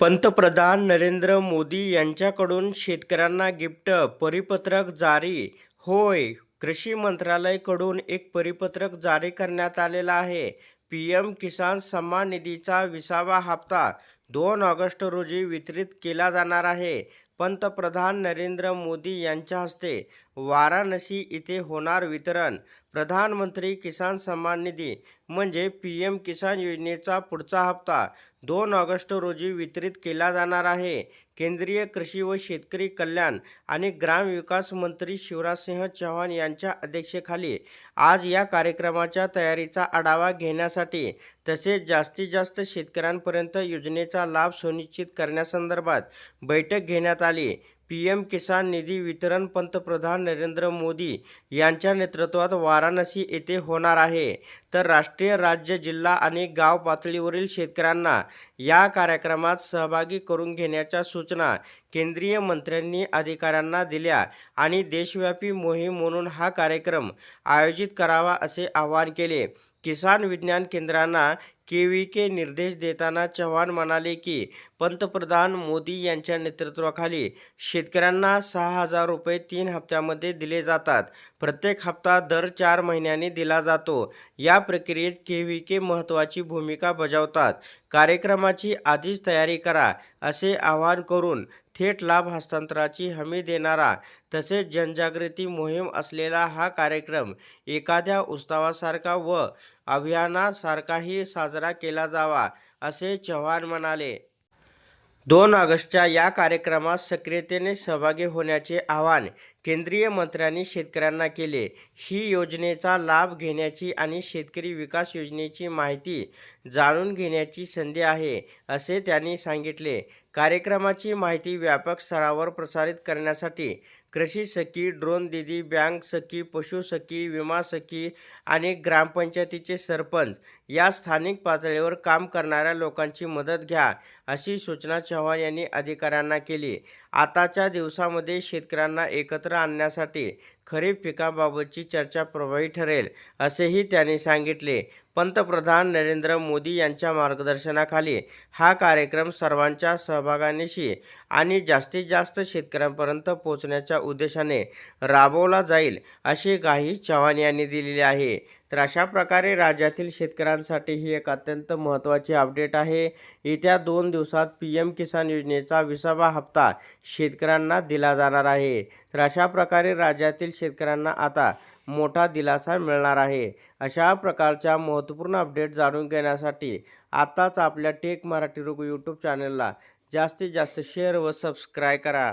पंतप्रधान नरेंद्र मोदी यांच्याकडून शेतकऱ्यांना गिफ्ट परिपत्रक जारी. होय कृषी मंत्रालयाकडून एक परिपत्रक जारी करण्यात आलेलं आहे. पी एम किसान सन्मान निधीचा विसावा हप्ता दोन ऑगस्ट रोजी वितरित केला जाणार आहे. पंतप्रधान नरेंद्र मोदी यांच्या हस्ते वाराणसी इथे होणार वितरण. प्रधानमंत्री किसान सन्मान निधी म्हणजे पी एम किसान योजनेचा पुढचा हप्ता दोन ऑगस्ट रोजी वितरित केला जाणार आहे. केंद्रीय कृषी व शेतकरी कल्याण आणि ग्रामविकास मंत्री शिवराजसिंह चौहान यांच्या अध्यक्षतेखाली आज या कार्यक्रमाच्या तयारीचा आढावा घेण्यासाठी तसेच जास्तीत जास्त शेतकऱ्यांपर्यंत योजनेचा लाभ सुनिश्चित करण्यासंदर्भात बैठक घेण्यात आली. पी एम किसान निधी वितरण पंतप्रधान नरेंद्र मोदी यांच्या नेतृत्वात वाराणसी येथे होणार आहे. तर राष्ट्रीय राज्य जिल्हा आणि गाव पातळीवरील शेतकऱ्यांना या कार्यक्रमात सहभागी करून घेण्याच्या सूचना केंद्रीय मंत्र्यांनी अधिकाऱ्यांना दिल्या आणि देशव्यापी मोहीम म्हणून हा कार्यक्रम आयोजित करावा असे आवाहन केले. किसान विज्ञान केंद्रांना के व्ही के निर्देश देताना चव्हाण म्हणाले की पंतप्रधान मोदी यांच्या नेतृत्वाखाली शेतकऱ्यांना सहा हजार रुपये तीन हप्त्यामध्ये दिले जातात. प्रत्येक हप्ता दर चार महिन्यांनी दिला जातो. या प्रक्रियेत के व्ही के महत्त्वाची भूमिका बजावतात. कार्यक्रमाची आधीच तयारी करा असे आवाहन करून थेट लाभ हस्तांतराची हमी देणारा तसेच जनजागृती मोहीम असलेला हा कार्यक्रम एखाद्या उत्सवासारखा व अभियानासारखाही साजरा केला जावा असे चव्हाण म्हणाले. दोन ऑगस्टच्या या कार्यक्रमात सक्रियतेने सहभागी होण्याचे आवाहन केंद्रीय मंत्र्यांनी शेतकऱ्यांना केले. ही योजनेचा लाभ घेण्याची आणि शेतकरी विकास योजनेची माहिती जाणून घेण्याची संधी आहे असे त्यांनी सांगितले. कार्यक्रमाची माहिती व्यापक स्तरावर प्रसारित करण्यासाठी कृषी सखी ड्रोन दिदी बँक सखी पशु सखी विमा सखी आणि ग्रामपंचायतीचे सरपंच या स्थानिक पातळीवर काम करणाऱ्या लोकांची मदत घ्या अशी सूचना चव्हाण यांनी अधिकाऱ्यांना केली. आताच्या दिवसामध्ये शेतकऱ्यांना एकत्र आणण्यासाठी खरीप पिकाबाबतची चर्चा प्रभावी ठरेल असेही त्यांनी सांगितले. पंतप्रधान नरेंद्र मोदी यांच्या मार्गदर्शनाखाली हा कार्यक्रम सर्वांच्या सहभागानिशी आणि जास्तीत जास्त शेतकऱ्यांपर्यंत पोहोचण्याच्या उद्देशाने राबवला जाईल अशी ग्वाही चव्हाण यांनी दिलेली आहे. तर अशा प्रकारे राज्यातील शेतकऱ्यांसाठी ही एक अत्यंत महत्त्वाची अपडेट आहे. येत्या दोन दिवसात पी एम किसान योजनेचा विसावा हप्ता शेतकऱ्यांना दिला जाणार आहे. तर अशा प्रकारे राज्यातील शेतकऱ्यांना आता मोठा दिलासा मिळणार आहे. अशा प्रकारच्या महत्त्वपूर्ण अपडेट जाणून घेण्यासाठी आत्ताच आपल्या टेक मराठी रुग यूट्यूब चॅनलला जास्तीत जास्त शेअर व सबस्क्राईब करा.